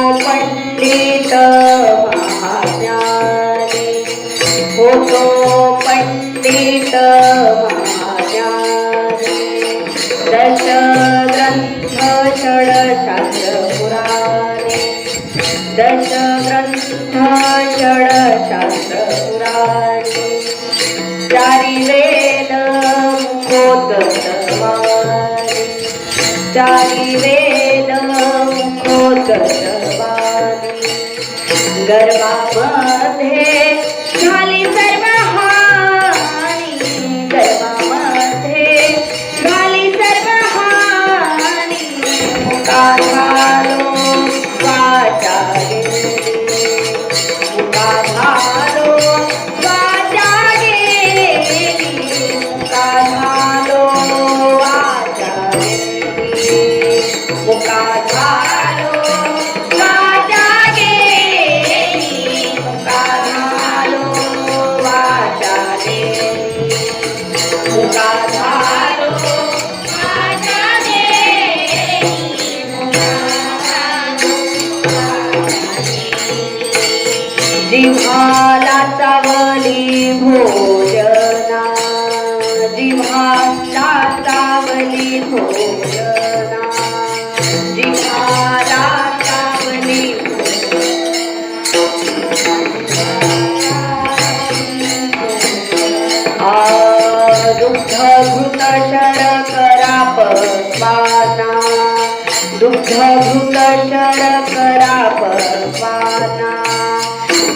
पंडित महाज्ञानी होतो पंडित महाज्ञानी दश ग्रंथ षडशास्त्र पुराणे दश ग्रंथ षडशास्त्र पुराणे चारी वेद मुखोदवाणी चारी वेद जिव्हाला चावली भोजना. जिव्हाला चावली भोजना. जिव्हाला चावली आ, दुग्ध घृत शर्करा पक्वाना दुग्ध घृत शर करा त्याने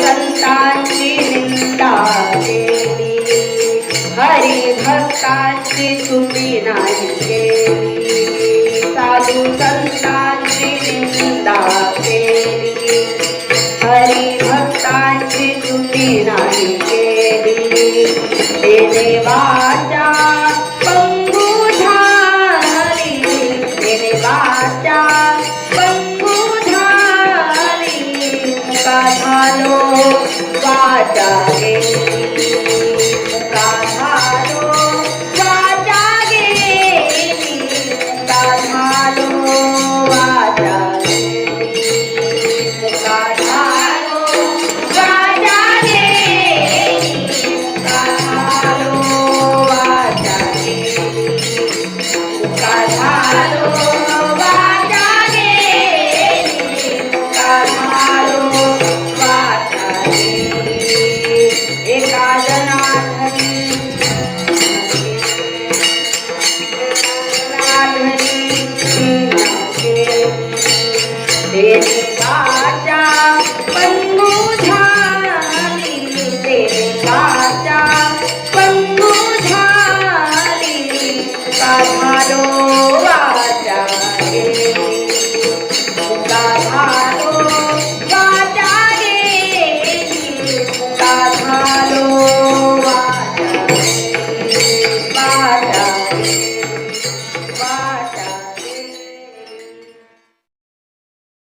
संतांची निंदा केली हरी भक्तांची स्तुती नाही केली. साधू संतांची निंदा केली. हरी स्तुती नाही केली ते देवाच्या पंगू झाली ते देवाच्या 太无。వాచాగే